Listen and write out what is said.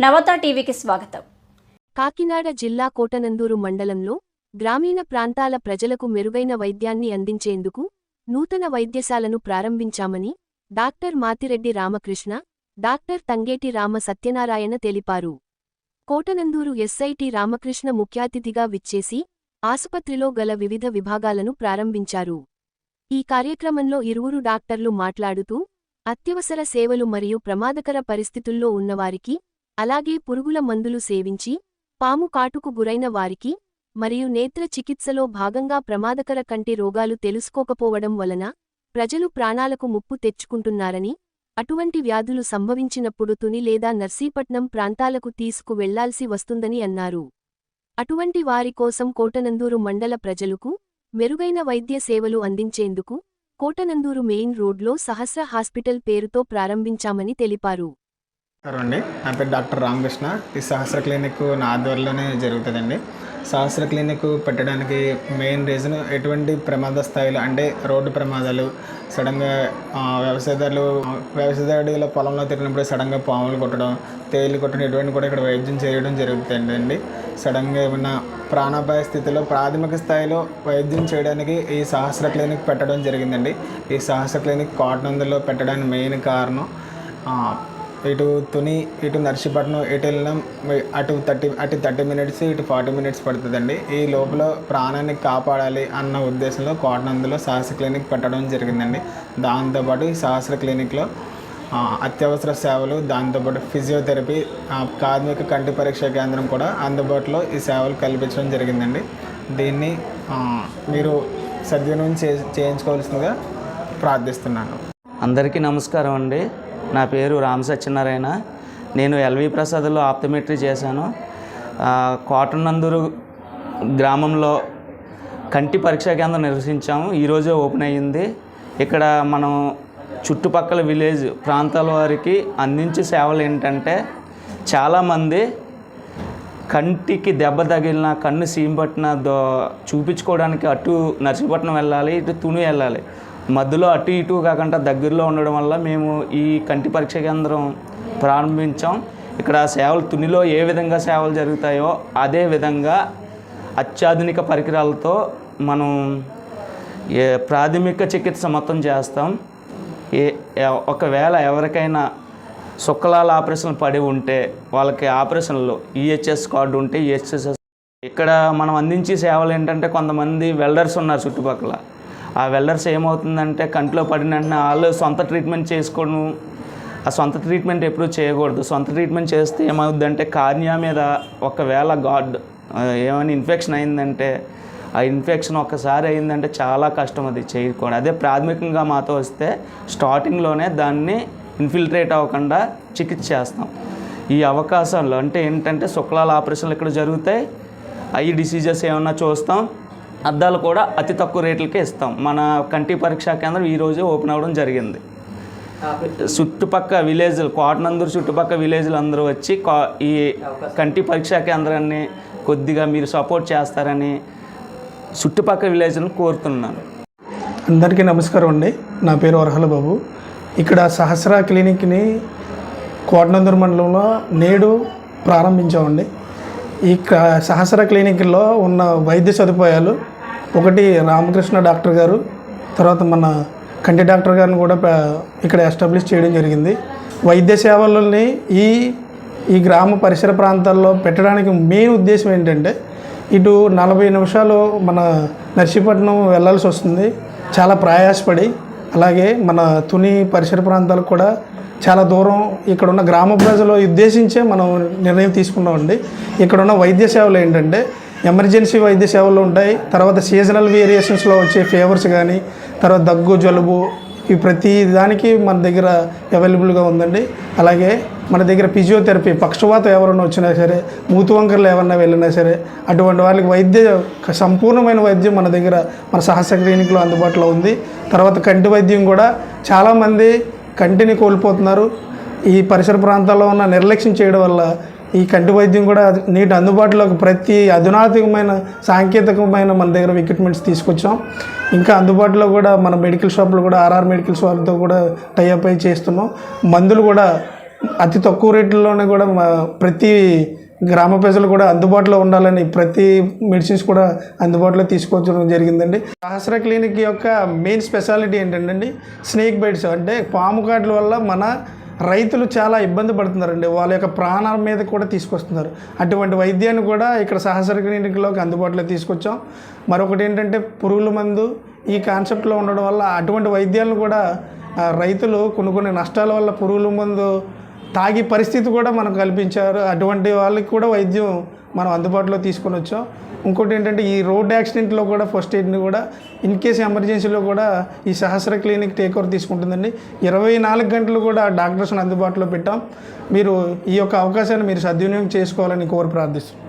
నవత టీవీకి స్వాగతం. కాకినాడ జిల్లా కోటనందూరు మండలంలో గ్రామీణ ప్రాంతాల ప్రజలకు మెరుగైన వైద్యాన్ని అందించేందుకు నూతన వైద్యశాలను ప్రారంభించామని డాక్టర్ మాతిరెడ్డి రామకృష్ణ డాక్టర్ తంగేటి రామ సత్యనారాయణ తెలిపారు. కోటనందూరు ఎస్ఐటి రామకృష్ణ ముఖ్యాతిథిగా విచ్చేసి ఆసుపత్రిలో గల వివిధ విభాగాలను ప్రారంభించారు. ఈ కార్యక్రమంలో ఇరువురు డాక్టర్లు మాట్లాడుతూ అత్యవసర సేవలు మరియు ప్రమాదకర పరిస్థితుల్లో ఉన్నవారికి అలాగే పురుగుల మందులు సేవించి పాము కాటుకు గురైన వారికి మరియు నేత్ర చికిత్సలో భాగంగా ప్రమాదకర కంటి రోగాలు తెలుసుకోకపోవడం వలన ప్రజలు ప్రాణాలకు ముప్పు తెచ్చుకుంటున్నారని అటువంటి వ్యాధులు సంభవించినప్పుడు తుని లేదా నర్సీపట్నం ప్రాంతాలకు తీసుకు వెళ్ళాల్సి వస్తుందని అన్నారు. అటువంటి వారి కోసం కోటనందూరు మండల ప్రజలకు మెరుగైన వైద్య సేవలు అందించేందుకు కోటనందూరు మెయిన్ రోడ్లో సహస్ర హాస్పిటల్ పేరుతో ప్రారంభించామని తెలిపారు. నమస్కారం అండి. నా పేరు డాక్టర్ రామకృష్ణ. ఈ సహస్ర క్లినిక్ నా ఆధ్వర్యంలోనే జరుగుతుందండి. సహస్ర క్లినిక్ పెట్టడానికి మెయిన్ రీజన్ ఎటువంటి ప్రమాద స్థాయిలో అంటే రోడ్డు ప్రమాదాలు సడన్గా వ్యవసాయదారులు వ్యవసాయదారుడు ఇలా పొలంలో తిరిగినప్పుడు సడన్గా పాములు కొట్టడం తేలు కొట్టడం ఇటువంటి కూడా ఇక్కడ వైద్యం చేయడం జరుగుతుందండి. సడన్గా ఏమన్నా ప్రాణాపాయ స్థితిలో ప్రాథమిక స్థాయిలో వైద్యం చేయడానికి ఈ సహస్ర క్లినిక్ పెట్టడం జరిగిందండి. ఈ సహస్ర క్లినిక్ కాటనందులో పెట్టడానికి మెయిన్ కారణం ఇటు తుని ఇటు నర్సీపట్నం ఇటు వెళ్ళినాం అటు థర్టీ అటు థర్టీ మినిట్స్ ఇటు ఫార్టీ మినిట్స్ పడుతుందండి. ఈ లోపల ప్రాణాన్ని కాపాడాలి అన్న ఉద్దేశంలో కోటనందులో సహస్ర క్లినిక్ పెట్టడం జరిగిందండి. దాంతోపాటు ఈ సహస్ర క్లినిక్లో అత్యవసర సేవలు దాంతోపాటు ఫిజియోథెరపీ కార్మిక ప్రాథమిక కంటి పరీక్ష కేంద్రం కూడా అందుబాటులో ఈ సేవలు కల్పించడం జరిగిందండి. దీన్ని మీరు సద్వినియోగం చే చేయించుకోవాల్సిందిగా ప్రార్థిస్తున్నాను. అందరికీ నమస్కారం అండి. నా పేరు రామ్ సత్యనారాయణ. నేను ఎల్వి ప్రసాద్లో ఆప్తమెట్రీ చేశాను. కోటనందూరు గ్రామంలో కంటి పరీక్షా కేంద్రం నిర్వహించాము. ఈరోజే ఓపెన్ అయ్యింది. ఇక్కడ మనం చుట్టుపక్కల విలేజ్ ప్రాంతాల వారికి అందించే సేవలు ఏంటంటే చాలామంది కంటికి దెబ్బ తగిలిన కన్ను సీమ్ పట్టిన దో చూపించుకోవడానికి అటు నర్సీపట్నం వెళ్ళాలి ఇటు తుని వెళ్ళాలి. మధ్యలో అటు ఇటు కాకుండా దగ్గరలో ఉండడం వల్ల మేము ఈ కంటి పరీక్ష కేంద్రం ప్రారంభించాం. ఇక్కడ సేవలు తునిలో ఏ విధంగా సేవలు జరుగుతాయో అదే విధంగా అత్యాధునిక పరికరాలతో మనం ప్రాథమిక చికిత్స మొత్తం చేస్తాం. ఏ ఒకవేళ ఎవరికైనా సుక్కలాల ఆపరేషన్ పడి ఉంటే వాళ్ళకి ఆపరేషన్లు ఈహెచ్ఎస్ కార్డు ఉంటే ఈహెచ్ఎస్ ఇక్కడ మనం అందించే సేవలు ఏంటంటే కొంతమంది వెల్డర్స్ ఉన్నారు చుట్టుపక్కల. ఆ వెల్డర్స్ ఏమవుతుందంటే కంట్లో పడిన వాళ్ళు సొంత ట్రీట్మెంట్ చేసుకోవడం ఆ సొంత ట్రీట్మెంట్ ఎప్పుడూ చేయకూడదు. సొంత ట్రీట్మెంట్ చేస్తే ఏమవుద్దంటే కార్నియా మీద ఒకవేళ గాడ్ ఏమైనా ఇన్ఫెక్షన్ అయిందంటే ఆ ఇన్ఫెక్షన్ ఒక్కసారి అయిందంటే చాలా కష్టం అది చేయకూడదు. అదే ప్రాథమికంగా మాతో వస్తే స్టార్టింగ్లోనే దాన్ని ఇన్ఫిల్ట్రేట్ అవ్వకుండా చికిత్స చేస్తాం. ఈ అవకాశంలో అంటే ఏంటంటే శుక్లాల ఆపరేషన్లు ఇక్కడ జరుగుతాయి? అవి డిసీజెస్ ఏమన్నా చూస్తాం? అద్దాలు కూడా అతి తక్కువ రేట్లకే ఇస్తాం. మన కంటి పరీక్షా కేంద్రం ఈరోజు ఓపెన్ అవ్వడం జరిగింది. చుట్టుపక్క విలేజ్లు కోటనందూరు చుట్టుపక్క విలేజ్లు అందరూ వచ్చి కా- ఈ కంటి పరీక్షా కేంద్రాన్ని కొద్దిగా మీరు సపోర్ట్ చేస్తారని చుట్టుపక్క విలేజ్లను కోరుతున్నాను. అందరికీ నమస్కారం అండి. నా పేరు వరహల బాబు. ఇక్కడ సహస్ర క్లినిక్ని కోటనందూరు మండలంలో నేడు ప్రారంభించామండి. ఈ సహస్ర క్లినిక్లో ఉన్న వైద్య సదుపాయాలు ఒకటి రామకృష్ణ డాక్టర్ గారు తర్వాత మన కంటి డాక్టర్ గారిని కూడా ఇక్కడ ఎస్టాబ్లిష్ చేయడం జరిగింది. వైద్య సేవలని ఈ ఈ గ్రామ పరిసర ప్రాంతాల్లో పెట్టడానికి మెయిన్ ఉద్దేశం ఏంటంటే ఇటు నలభై నిమిషాలు మన నర్సీపట్నం వెళ్ళాల్సి వస్తుంది. చాలా ప్రయాసపడి అలాగే మన తుని పరిసర ప్రాంతాలకు కూడా చాలా దూరం ఇక్కడ ఉన్న గ్రామ ప్రజలు ఉద్దేశించే మనం నిర్ణయం తీసుకున్నామండి. ఇక్కడ ఉన్న వైద్య సేవలు ఏంటంటే ఎమర్జెన్సీ వైద్య సేవలు ఉంటాయి. తర్వాత సీజనల్ వేరియేషన్స్లో వచ్చే ఫీవర్స్ కానీ తర్వాత దగ్గు జలుబు ఈ ప్రతి దానికి మన దగ్గర అవైలబుల్గా ఉందండి. అలాగే మన దగ్గర ఫిజియోథెరపీ పక్షవాతం ఎవరైనా వచ్చినా సరే మూతు వంకర్లు ఎవరైనా వెళ్ళినా సరే అటువంటి వాళ్ళకి వైద్య సంపూర్ణమైన వైద్యం మన దగ్గర మన సహస్ర క్లినిక్లో అందుబాటులో ఉంది. తర్వాత కంటి వైద్యం కూడా చాలామంది కంటిని కోల్పోతున్నారు. ఈ పరిసర ప్రాంతాల్లో ఉన్న నిర్లక్ష్యం చేయడం వల్ల ఈ కంటి వైద్యం కూడా నీటి అందుబాటులోకి ప్రతి అధునాతకమైన సాంకేతికమైన మన దగ్గర ఎక్విప్మెంట్స్ తీసుకొచ్చాం. ఇంకా అందుబాటులో కూడా మన మెడికల్ షాప్లో కూడా ఆర్ఆర్ మెడికల్ షాప్తో కూడా టైఅప్ అయి చేస్తున్నాం. మందులు కూడా అతి తక్కువ రేట్లలోనే కూడా మా ప్రతి గ్రామ ప్రజలు కూడా అందుబాటులో ఉండాలని ప్రతి మెడిసిన్స్ కూడా అందుబాటులో తీసుకొచ్చడం జరిగిందండి. సహస్ర క్లినిక్ యొక్క మెయిన్ స్పెషాలిటీ ఏంటంటే స్నేక్ బైట్స్ అంటే పాము కాట్ల వల్ల మన రైతులు చాలా ఇబ్బంది పడుతున్నారండి. వాళ్ళ యొక్క ప్రాణాల మీద కూడా తీసుకొస్తున్నారు. అటువంటి వైద్యాన్ని కూడా ఇక్కడ సహసర క్లినిక్లోకి అందుబాటులో తీసుకొచ్చాం. మరొకటి ఏంటంటే పురుగుల మందు ఈ కాన్సెప్ట్లో ఉండడం వల్ల అటువంటి వైద్యాలను కూడా రైతులు కొన్ని కొన్ని నష్టాల వల్ల పురుగుల మందు తాగి పరిస్థితి కూడా మనం కల్పించారు. అటువంటి వాళ్ళకి కూడా వైద్యం మనం అందుబాటులో తీసుకొని వచ్చాం. ఇంకోటి ఏంటంటే ఈ రోడ్ యాక్సిడెంట్లో కూడా ఫస్ట్ ఎయిడ్ని కూడా ఇన్ కేసు ఎమర్జెన్సీలో కూడా ఈ సహస్ర క్లినిక్ టేక్ ఓవర్ తీసుకుంటుందండి. ఇరవై నాలుగు గంటలు కూడా డాక్టర్స్ని అందుబాటులో పెట్టాం. మీరు ఈ యొక్క అవకాశాన్ని మీరు సద్వినియోగం చేసుకోవాలని కోరి ప్రార్థిస్తున్నాం.